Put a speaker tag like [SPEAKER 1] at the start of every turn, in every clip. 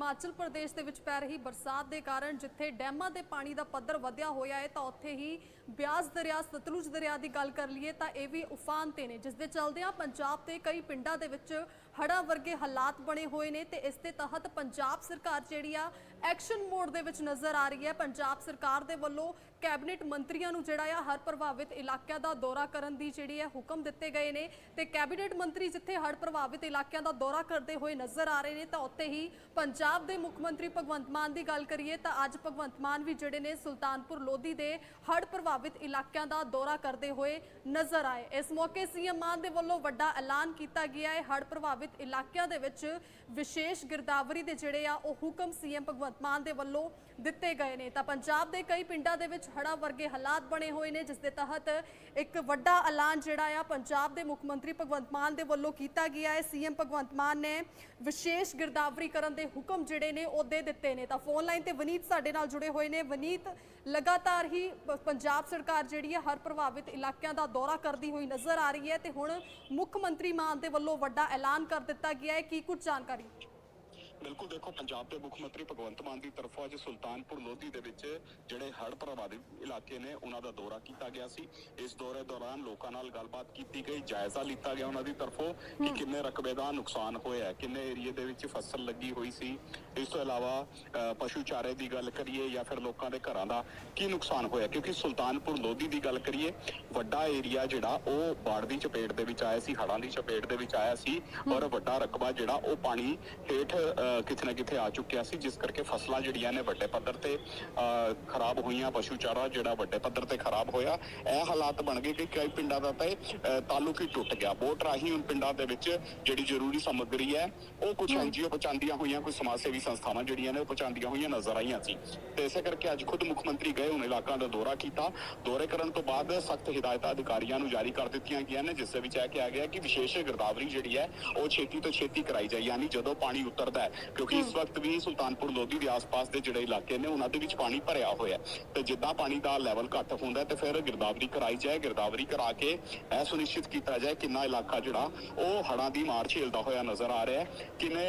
[SPEAKER 1] ਹਿਮਾਚਲ ਪ੍ਰਦੇਸ਼ ਦੇ ਵਿੱਚ ਪੈ ਰਹੀ ਬਰਸਾਤ ਦੇ ਕਾਰਨ ਜਿੱਥੇ ਡੈਮਾਂ ਦੇ ਪਾਣੀ ਦਾ ਪੱਧਰ ਵਧਿਆ ਹੋਇਆ ਹੈ, ਤਾਂ ਉੱਥੇ ਹੀ ਬਿਆਸ ਦਰਿਆ, ਸਤਲੁਜ ਦਰਿਆ ਦੀ ਗੱਲ ਕਰ ਲਈਏ ਤਾਂ ਇਹ ਵੀ ਉਫਾਨ ਤੇ ਨੇ। ਜਿਸ ਦੇ ਚਲਦਿਆਂ ਪੰਜਾਬ ਤੇ ਕਈ ਪਿੰਡਾਂ ਦੇ ਵਿੱਚ ਹੜ੍ਹਾਂ ਵਰਗੇ ਹਾਲਾਤ ਬਣੇ ਹੋਏ ਨੇ ਤੇ ਇਸ ਦੇ ਤਹਿਤ ਪੰਜਾਬ ਸਰਕਾਰ ਜਿਹੜੀ ਆ, ਐਕਸ਼ਨ ਮੋਡ ਦੇ ਵਿੱਚ ਨਜ਼ਰ ਆ ਰਹੀ ਹੈ। ਪੰਜਾਬ ਸਰਕਾਰ ਦੇ ਵੱਲੋਂ ਕੈਬਨਿਟ ਮੰਤਰੀਆਂ ਨੂੰ ਜਿਹੜਾ ਆ, ਹਰ ਪ੍ਰਭਾਵਿਤ ਇਲਾਕਿਆਂ ਦਾ ਦੌਰਾ ਕਰਨ ਦੀ ਜਿਹੜੀ ਹੈ ਹੁਕਮ ਦਿੱਤੇ ਗਏ ਨੇ ਤੇ ਕੈਬਨਿਟ ਮੰਤਰੀ ਜਿੱਥੇ ਹੜ੍ਹ ਪ੍ਰਭਾਵਿਤ ਇਲਾਕਿਆਂ ਦਾ ਦੌਰਾ ਕਰਦੇ ਹੋਏ ਨਜ਼ਰ ਆ ਰਹੇ ਨੇ, ਤਾਂ ਉੱਥੇ ਹੀ ਪੰਜਾਬ ਦੇ ਮੁੱਖ ਮੰਤਰੀ ਭਗਵੰਤ ਮਾਨ ਦੀ ਗੱਲ ਕਰੀਏ, ਤਾਂ ਅੱਜ ਭਗਵੰਤ ਮਾਨ ਵੀ ਜਿਹੜੇ ਨੇ ਸੁਲਤਾਨਪੁਰ ਲੋਧੀ ਦੇ ਹੜ੍ਹ ਪ੍ਰਭਾਵਿਤ ਇਲਾਕਿਆਂ ਦਾ ਦੌਰਾ ਕਰਦੇ ਹੋਏ ਨਜ਼ਰ ਆਏ। ਇਸ ਮੌਕੇ ਸੀਐਮ ਮਾਨ ਦੇ ਵੱਲੋਂ ਵੱਡਾ ਐਲਾਨ ਕੀਤਾ ਗਿਆ ਹੈ। ਹੜ੍ਹ ਪ੍ਰਭਾਵਿਤ ਇਲਾਕਿਆਂ ਦੇ ਵਿੱਚ ਵਿਸ਼ੇਸ਼ ਗਿਰਦਾਵਰੀ ਦੇ ਜਿਹੜੇ ਆ, ਉਹ ਹੁਕਮ ਸੀਐਮ ਭਗਵੰਤ ਮਾਨ ਦੇ ਵੱਲੋਂ ਦਿੱਤੇ ਗਏ ਨੇ। ਤਾਂ ਪੰਜਾਬ ਦੇ ਕਈ ਪਿੰਡਾਂ ਦੇ ਵਿੱਚ ਹੜ੍ਹਾਂ ਵਰਗੇ ਹਾਲਾਤ ਬਣੇ ਹੋਏ ਨੇ, ਜਿਸ ਦੇ ਤਹਿਤ ਇੱਕ ਵੱਡਾ ਐਲਾਨ ਜਿਹੜਾ ਆ, ਪੰਜਾਬ ਦੇ ਮੁੱਖ ਮੰਤਰੀ ਭਗਵੰਤ ਮਾਨ ਦੇ ਵੱਲੋਂ ਕੀਤਾ ਗਿਆ ਹੈ। ਸੀਐਮ ਭਗਵੰਤ ਮਾਨ ਨੇ ਵਿਸ਼ੇਸ਼ ਗਿਰਦਾਵਰੀ ਕਰਨ ਦੇ ਹੁਕਮ ਜਿਹੜੇ ਨੇ, ਉਹ ਦੇ ਦਿੱਤੇ ਨੇ। ਤਾਂ ਫੋਨ ਲਾਈਨ ਤੇ ਵਨੀਤ ਸਾਡੇ ਨਾਲ ਜੁੜੇ ਹੋਏ ਨੇ। ਵਨੀਤ ਲਗਾਤਾਰ ਹੀ ਪੰਜਾਬ ਸਰਕਾਰ ਜਿਹੜੀ ਹੈ ਹਰ ਪ੍ਰਭਾਵਿਤ ਇਲਾਕਿਆਂ ਦਾ ਦੌਰਾ ਕਰਦੀ ਹੋਈ ਨਜ਼ਰ ਆ ਰਹੀ ਹੈ ਤੇ ਹੁਣ ਮੁੱਖ ਮੰਤਰੀ ਮਾਨ ਦੇ ਵੱਲੋਂ ਵੱਡਾ ਐਲਾਨ ਕਰ ਦਿੱਤਾ ਗਿਆ ਹੈ। ਕੀ ਕੁਝ ਜਾਣਕਾਰੀ?
[SPEAKER 2] ਬਿਲਕੁਲ ਦੇਖੋ ਪੰਜਾਬ ਦੇ ਮੁੱਖ ਮੰਤਰੀ ਭਗਵੰਤ ਮਾਨ ਦੀ ਤਰਫੋਂ ਅੱਜ ਸੁਲਤਾਨਪੁਰ ਲੋਧੀ ਦੇ ਵਿੱਚ ਜਿਹੜੇ ਹੜ੍ਹ ਪ੍ਰਭਾਵਿਤ ਇਲਾਕੇ ਨੇ ਉਹਨਾਂ ਦਾ ਦੌਰਾ ਕੀਤਾ ਗਿਆ ਸੀ। ਇਸ ਦੌਰੇ ਦੌਰਾਨ ਲੋਕਾਂ ਨਾਲ ਗੱਲਬਾਤ ਕੀਤੀ ਗਈ ਜਾਇਜ਼ਾ ਲਿੱਤਾ ਗਿਆ ਉਹਨਾਂ ਦੀ ਤਰਫੋਂ ਕਿ ਕਿੰਨੇ ਰਕਬੇ ਦਾ ਨੁਕਸਾਨ ਹੋਇਆ ਕਿੰਨੇ ਏਰੀਏ ਦੇ ਵਿੱਚ ਫਸਲ ਲੱਗੀ ਹੋਈ ਸੀ। ਇਸ ਤੋਂ ਇਲਾਵਾ ਅ, ਪਸ਼ੂ ਚਾਰੇ ਦੀ ਗੱਲ ਕਰੀਏ ਜਾਂ ਫਿਰ ਲੋਕਾਂ ਦੇ ਘਰਾਂ ਦਾ ਕੀ ਨੁਕਸਾਨ ਹੋਇਆ? ਕਿਉਂਕਿ ਸੁਲਤਾਨਪੁਰ ਲੋਧੀ ਦੀ ਗੱਲ ਕਰੀਏ ਵੱਡਾ ਏਰੀਆ ਜਿਹੜਾ ਉਹ ਬਾੜ ਦੀ ਚਪੇਟ ਦੇ ਵਿੱਚ ਆਇਆ ਸੀ ਹੜ੍ਹਾਂ ਦੀ ਚਪੇਟ ਦੇ ਵਿੱਚ ਆਇਆ ਸੀ ਔਰ ਵੱਡਾ ਰਕਬਾ ਜਿਹੜਾ ਉਹ ਪਾਣੀ ਹੇਠ ਕਿਤੇ ਨਾ ਕਿਤੇ ਆ ਚੁੱਕਿਆ ਸੀ ਜਿਸ ਕਰਕੇ ਫਸਲਾਂ ਜਿਹੜੀਆਂ ਨੇ ਵੱਡੇ ਪੱਧਰ ਤੇ ਖਰਾਬ ਹੋਈਆਂ ਪਸ਼ੂ ਚਾਰਾ ਜਿਹੜਾ ਵੱਡੇ ਪੱਧਰ ਤੇ ਖਰਾਬ ਹੋਇਆ ਇਹ ਹਾਲਾਤ ਬਣ ਗਏ ਕਿ ਕਈ ਪਿੰਡਾਂ ਦਾ ਤਾਂ ਤਾਲੁਕ ਹੀ ਟੁੱਟ ਗਿਆ। ਬੋਟ ਰਾਹੀਂ ਉਨ ਪਿੰਡਾਂ ਦੇ ਵਿੱਚ ਜਿਹੜੀ ਜ਼ਰੂਰੀ ਸਮੱਗਰੀ ਹੈ ਉਹ ਕੁਝ ਐਨਜੀਓ ਪਹੁੰਚਾਉਂਦੀਆਂ ਹੋਈਆਂ ਕੁਝ ਸਮਾਜ ਸੇਵੀ ਸੰਸਥਾਵਾਂ ਜਿਹੜੀਆਂ ਨੇ ਉਹ ਪਹੁੰਚਾਉਂਦੀਆਂ ਹੋਈਆਂ ਨਜ਼ਰ ਆਈਆਂ ਸੀ। ਤੇ ਇਸੇ ਕਰਕੇ ਅੱਜ ਖੁਦ ਮੁੱਖ ਮੰਤਰੀ ਗਏ ਉਹਨਾਂ ਇਲਾਕਿਆਂ ਦਾ ਦੌਰਾ ਕੀਤਾ। ਦੌਰੇ ਕਰਨ ਤੋਂ ਬਾਅਦ ਸਖਤ ਹਦਾਇਤਾਂ ਅਧਿਕਾਰੀਆਂ ਨੂੰ ਜਾਰੀ ਕਰ ਦਿੱਤੀਆਂ ਗਈਆਂ ਨੇ ਜਿਸ ਦੇ ਵਿੱਚ ਇਹ ਕਿਹਾ ਗਿਆ ਕਿ ਵਿਸ਼ੇਸ਼ ਗਿਰਦਾਵਰੀ ਜਿਹੜੀ ਹੈ ਉਹ ਛੇਤੀ ਤੋਂ ਛੇਤੀ ਕਰਾਈ ਜਾਏ ਯਾਨੀ ਜਦੋਂ ਪਾਣੀ ਉਤਰਦਾ ਹੈ ਕਿਉਂਕਿ ਇਸ ਵਕਤ ਵੀ ਸੁਲਤਾਨਪੁਰ ਲੋਧੀ ਦੇ ਆਸ-ਪਾਸ ਦੇ ਜਿਹੜੇ ਇਲਾਕੇ ਨੇ, ਉਹਨਾਂ ਦੇ ਵਿੱਚ ਪਾਣੀ ਭਰਿਆ ਹੋਇਆ ਤੇ ਜਿੱਦਾਂ ਪਾਣੀ ਦਾ ਲੈਵਲ ਘੱਟ ਹੁੰਦਾ ਤੇ ਫਿਰ ਗਿਰਦਾਵਰੀ ਕਰਾਈ ਜਾਏ, ਗਿਰਦਾਵਰੀ ਕਰਾ ਕੇ ਇਹ ਸੁਨਿਸ਼ਚਿਤ ਕੀਤਾ ਜਾਏ ਕਿੰਨਾ ਇਲਾਕਾ ਜਿਹੜਾ, ਉਹ ਹੜ੍ਹਾਂ ਦੀ ਮਾਰ ਝੇਲਦਾ ਹੋਇਆ ਨਜ਼ਰ ਆ ਰਿਹਾ ਹੈ। ਕਿੰਨੇ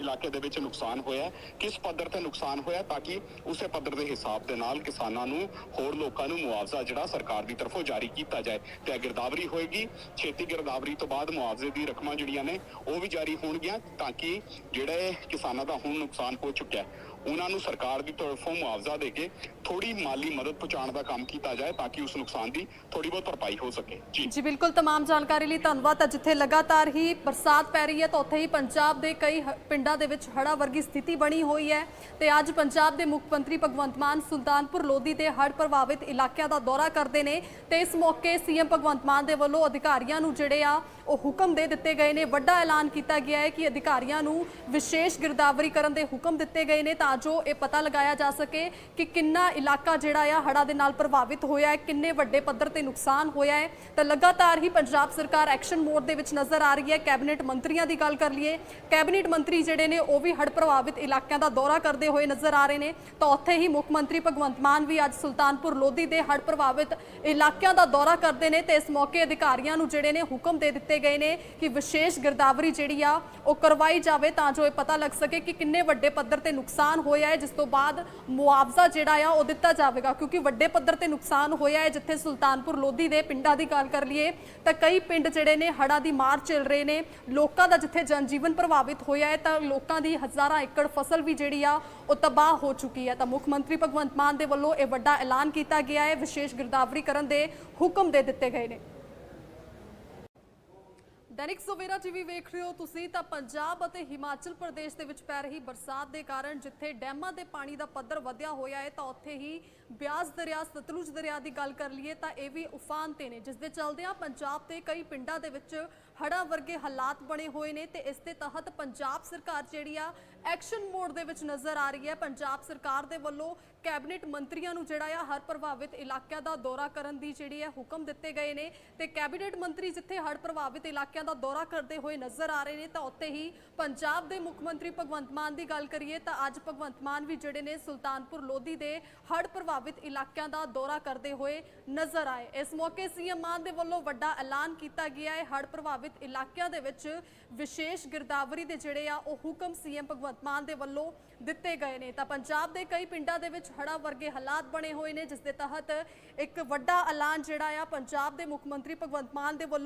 [SPEAKER 2] ਇਲਾਕੇ ਦੇ ਵਿੱਚ ਨੁਕਸਾਨ ਹੋਇਆ ਕਿਸ ਪੱਧਰ ਤੇ ਨੁਕਸਾਨ ਹੋਇਆ ਤਾਂ ਕਿ ਉਸੇ ਪੱਧਰ ਦੇ ਹਿਸਾਬ ਦੇ ਨਾਲ ਕਿਸਾਨਾਂ ਨੂੰ, ਹੋਰ ਲੋਕਾਂ ਨੂੰ ਮੁਆਵਜ਼ਾ ਜਿਹੜਾ ਸਰਕਾਰ ਦੀ ਤਰਫੋਂ ਜਾਰੀ ਕੀਤਾ ਜਾਏ। ਤੇ ਇਹ ਗਿਰਦਾਵਰੀ ਹੋਏਗੀ, ਛੇਤੀ ਗਿਰਦਾਵਰੀ ਤੋਂ ਬਾਅਦ ਮੁਆਵਜ਼ੇ ਦੀ ਰਕਮਾਂ ਜਿਹੜੀਆਂ ਨੇ, ਉਹ ਵੀ ਜਾਰੀ ਹੋਣਗੀਆਂ, ਤਾਂ ਕਿ ਜਿਹੜੇ ਕਿਸਾਨਾਂ ਦਾ ਹੁਣ ਨੁਕਸਾਨ ਹੋ ਚੁੱਕਿਆ ਉਹਨਾਂ ਨੂੰ ਸਰਕਾਰ ਦੀ ਤਰਫੋਂ ਮੁਆਵਜ਼ਾ ਦੇ ਕੇ ਥੋੜੀ ਮਾਲੀ ਮਦਦ ਪਹੁੰਚਾਉਣ ਦਾ ਕੰਮ ਕੀਤਾ ਜਾਏ ਤਾਂ ਕਿ ਉਸ ਨੁਕਸਾਨ ਦੀ ਥੋੜੀ ਬਹੁਤ ਭਰਪਾਈ ਹੋ ਸਕੇ ਜੀ
[SPEAKER 1] ਜੀ ਬਿਲਕੁਲ तमाम ਜਾਣਕਾਰੀ ਲਈ ਧੰਨਵਾਦ ਤਾਂ ਜਿੱਥੇ ਲਗਾਤਾਰ ਹੀ ਬਰਸਾਤ ਪੈ ਰਹੀ ਹੈ ਤਾਂ ਉੱਥੇ ਹੀ ਪੰਜਾਬ ਦੇ ਕਈ ਹ- ਪਿੰਡਾਂ ਦੇ ਵਿੱਚ ਹੜ੍ਹਾਂ ਵਰਗੀ ਸਥਿਤੀ ਬਣੀ ਹੋਈ ਹੈ ਤੇ ਅੱਜ ਪੰਜਾਬ ਦੇ ਮੁੱਖ ਮੰਤਰੀ ਭਗਵੰਤ ਮਾਨ ਸੁਲਤਾਨਪੁਰ ਲੋਧੀ ਦੇ ਹੜ੍ਹ ਪ੍ਰਭਾਵਿਤ ਇਲਾਕਿਆਂ ਦਾ ਦੌਰਾ ਕਰਦੇ ਨੇ ਤੇ ਇਸ ਮੌਕੇ ਸੀਐਮ ਭਗਵੰਤ ਮਾਨ ਦੇ ਵੱਲੋਂ ਅਧਿਕਾਰੀਆਂ ਨੂੰ ਜਿਹੜੇ ਆ ਉਹ ਹੁਕਮ ਦੇ ਦਿੱਤੇ ਗਏ ਨੇ ਵੱਡਾ ਐਲਾਨ ਕੀਤਾ ਗਿਆ ਹੈ ਕਿ ਅਧਿਕਾਰੀਆਂ ਨੂੰ ਵਿਸ਼ੇਸ਼ ਗਿਰਦਾਵਰੀ ਕਰਨ ਦੇ ਹੁਕਮ ਦਿੱਤੇ ਗਏ ਨੇ ਤਾਂ ਜੋ ਇਹ ਪਤਾ ਲਗਾਇਆ ਜਾ ਸਕੇ ਕਿ ਕਿੰਨਾ ਇਲਾਕਾ ਜਿਹੜਾ ਆ, ਹੜ੍ਹਾਂ ਦੇ ਨਾਲ ਪ੍ਰਭਾਵਿਤ ਹੋਇਆ ਹੈ। ਕਿੰਨੇ ਵੱਡੇ ਪੱਧਰ ਤੇ ਨੁਕਸਾਨ ਹੋਇਆ ਹੈ। ਤਾਂ ਲਗਾਤਾਰ ਹੀ ਪੰਜਾਬ ਸਰਕਾਰ ਐਕਸ਼ਨ ਮੋਡ ਦੇ ਵਿੱਚ ਨਜ਼ਰ ਆ ਰਹੀ ਹੈ। ਕੈਬਨਿਟ ਮੰਤਰੀਆਂ ਦੀ ਗੱਲ ਕਰ ਲਈਏ, ਕੈਬਨਿਟ ਮੰਤਰੀ ਜਿਹੜੇ ਨੇ, ਉਹ ਵੀ ਹੜ੍ਹ ਪ੍ਰਭਾਵਿਤ ਇਲਾਕਿਆਂ ਦਾ ਦੌਰਾ ਕਰਦੇ ਹੋਏ ਨਜ਼ਰ ਆ ਰਹੇ ਨੇ। ਤਾਂ ਉੱਥੇ ਹੀ ਮੁੱਖ ਮੰਤਰੀ ਭਗਵੰਤ ਮਾਨ ਵੀ ਅੱਜ ਸੁਲਤਾਨਪੁਰ ਲੋਧੀ ਦੇ ਹੜ੍ਹ ਪ੍ਰਭਾਵਿਤ ਇਲਾਕਿਆਂ ਦਾ ਦੌਰਾ ਕਰਦੇ ਨੇ ਤੇ ਇਸ ਮੌਕੇ ਅਧਿਕਾਰੀਆਂ ਨੂੰ ਜਿਹੜੇ ਨੇ ਹੁਕਮ ਦੇ ਦਿੱਤੇ ਗਏ ਨੇ ਕਿ ਵਿਸ਼ੇਸ਼ ਗਿਰਦਾਵਰੀ ਜਿਹੜੀ ਆ, ਉਹ ਕਰਵਾਈ ਜਾਵੇ ਤਾਂ ਜੋ ਇਹ ਪਤਾ ਲੱਗ ਸਕੇ ਕਿ ਕਿੰਨੇ ਵੱਡੇ ਪੱਧਰ ਤੇ ਨੁਕਸਾਨ ਹੋਇਆ ਹੈ, ਜਿਸ ਤੋਂ ਬਾਅਦ ਮੁਆਵਜ਼ਾ ਜਿਹੜਾ ਆ, ਉਹ ਦਿੱਤਾ ਜਾਵੇਗਾ, ਕਿਉਂਕਿ ਵੱਡੇ ਪੱਧਰ ਤੇ ਨੁਕਸਾਨ ਹੋਇਆ ਹੈ ਜਿੱਥੇ ਸੁਲਤਾਨਪੁਰ ਲੋਧੀ ਦੇ ਪਿੰਡਾਂ ਦੀ ਗੱਲ ਕਰ ਲਈਏ, ਤਾਂ ਕਈ ਪਿੰਡ ਜਿਹੜੇ ਨੇ ਹੜ੍ਹਾਂ ਦੀ ਮਾਰ ਚੱਲ ਰਹੇ ਨੇ। ਲੋਕਾਂ ਦਾ ਜਿੱਥੇ ਜਨਜੀਵਨ ਪ੍ਰਭਾਵਿਤ ਹੋਇਆ ਹੈ, ਤਾਂ ਲੋਕਾਂ ਦੀ ਹਜ਼ਾਰਾਂ ਏਕੜ ਫਸਲ ਵੀ ਜਿਹੜੀ ਆ, ਉਹ ਤਬਾਹ ਹੋ ਚੁੱਕੀ ਹੈ। ਤਾਂ ਮੁੱਖ ਮੰਤਰੀ ਭਗਵੰਤ ਮਾਨ ਦੇ ਵੱਲੋਂ ਇਹ ਵੱਡਾ ਐਲਾਨ ਕੀਤਾ ਗਿਆ ਹੈ, ਵਿਸ਼ੇਸ਼ ਗਿਰਦਾਵਰੀ ਕਰਨ ਦੇ ਹੁਕਮ ਦੇ ਦਿੱਤੇ ਗਏ ਨੇ। ਦੈਨਿਕ ਸਵੇਰਾ ਟੀਵੀ ਵੇਖ ਰਹੇ ਹੋ ਤੁਸੀਂ ਤਾਂ ਪੰਜਾਬ ਅਤੇ ਹਿਮਾਚਲ ਪ੍ਰਦੇਸ਼ ਦੇ ਵਿੱਚ ਪੈ ਰਹੀ ਬਰਸਾਤ ਦੇ ਕਾਰਨ ਜਿੱਥੇ ਡੈਮਾਂ ਦੇ ਪਾਣੀ ਦਾ ਪੱਧਰ ਵਧਿਆ ਹੋਇਆ ਹੈ, ਤਾਂ ਉੱਥੇ ਹੀ ਬਿਆਸ ਦਰਿਆ, ਸਤਲੁਜ ਦਰਿਆ ਦੀ ਗੱਲ ਕਰ ਲਈਏ ਤਾਂ ਇਹ ਵੀ ਉਫਾਨ ਤੇ ਨੇ, ਜਿਸ ਦੇ ਚਲਦਿਆਂ ਪੰਜਾਬ ਦੇ ਕਈ ਪਿੰਡਾਂ ਦੇ ਵਿੱਚ ਹੜ੍ਹਾਂ ਵਰਗੇ ਹਾਲਾਤ ਬਣੇ ਹੋਏ ਨੇ ਤੇ ਇਸ ਦੇ ਤਹਿਤ ਪੰਜਾਬ ਸਰਕਾਰ ਜਿਹੜੀ ਆ ਐਕਸ਼ਨ ਮੋਡ ਦੇ ਵਿੱਚ ਨਜ਼ਰ ਆ ਰਹੀ ਹੈ। ਪੰਜਾਬ ਸਰਕਾਰ ਦੇ ਵੱਲੋਂ ਕੈਬਨਿਟ ਮੰਤਰੀਆਂ ਨੂੰ ਜਿਹੜਾ ਆ, ਹਰ ਪ੍ਰਭਾਵਿਤ ਇਲਾਕਿਆਂ ਦਾ ਦੌਰਾ ਕਰਨ ਦੀ ਜਿਹੜੀ ਹੈ ਹੁਕਮ ਦਿੱਤੇ ਗਏ ਨੇ ਤੇ ਕੈਬਨਿਟ ਮੰਤਰੀ ਜਿੱਥੇ ਹੜ੍ਹ ਪ੍ਰਭਾਵਿਤ ਇਲਾਕਿਆਂ ਦਾ ਦੌਰਾ ਕਰਦੇ ਹੋਏ ਨਜ਼ਰ ਆ ਰਹੇ ਨੇ, ਤਾਂ ਉੱਥੇ ਹੀ ਪੰਜਾਬ ਦੇ ਮੁੱਖ ਮੰਤਰੀ ਭਗਵੰਤ ਮਾਨ ਦੀ ਗੱਲ ਕਰੀਏ, ਤਾਂ ਅੱਜ ਭਗਵੰਤ ਮਾਨ ਵੀ ਜਿਹੜੇ ਨੇ ਸੁਲਤਾਨਪੁਰ ਲੋਧੀ ਦੇ ਹੜ੍ਹ ਪ੍ਰਭਾਵਿਤ ਇਲਾਕਿਆਂ ਦਾ ਦੌਰਾ ਕਰਦੇ ਹੋਏ ਨਜ਼ਰ ਆਏ। ਇਸ ਮੌਕੇ ਸੀਐਮ ਮਾਨ ਦੇ ਵੱਲੋਂ ਵੱਡਾ ਐਲਾਨ ਕੀਤਾ ਗਿਆ ਹੈ। ਹੜ੍ਹ ਪ੍ਰਭਾਵਿਤ ਇਲਾਕਿਆਂ ਦੇ ਵਿੱਚ ਵਿਸ਼ੇਸ਼ ਗਿਰਦਾਵਰੀ ਦੇ ਜਿਹੜੇ ਆ, ਉਹ ਹੁਕਮ ਸੀਐਮ ਭਗਵੰਤ ਭਗਵੰਤ ਮਾਨ ਦੇ ਵੱਲੋਂ ਦਿੱਤੇ ਗਏ ਨੇ। ਤਾਂ ਪੰਜਾਬ ਦੇ ਕਈ ਪਿੰਡਾਂ ਦੇ ਵਿੱਚ ਹੜ੍ਹਾਂ ਵਰਗੇ ਹਾਲਾਤ ਬਣੇ ਹੋਏ ਨੇ, ਜਿਸ ਦੇ ਤਹਿਤ ਇੱਕ ਵੱਡਾ ਐਲਾਨ ਜਿਹੜਾ ਆ, ਪੰਜਾਬ ਦੇ ਮੁੱਖ ਮੰਤਰੀ ਭਗਵੰਤ ਮਾਨ ਦੇ ਵੱਲੋਂ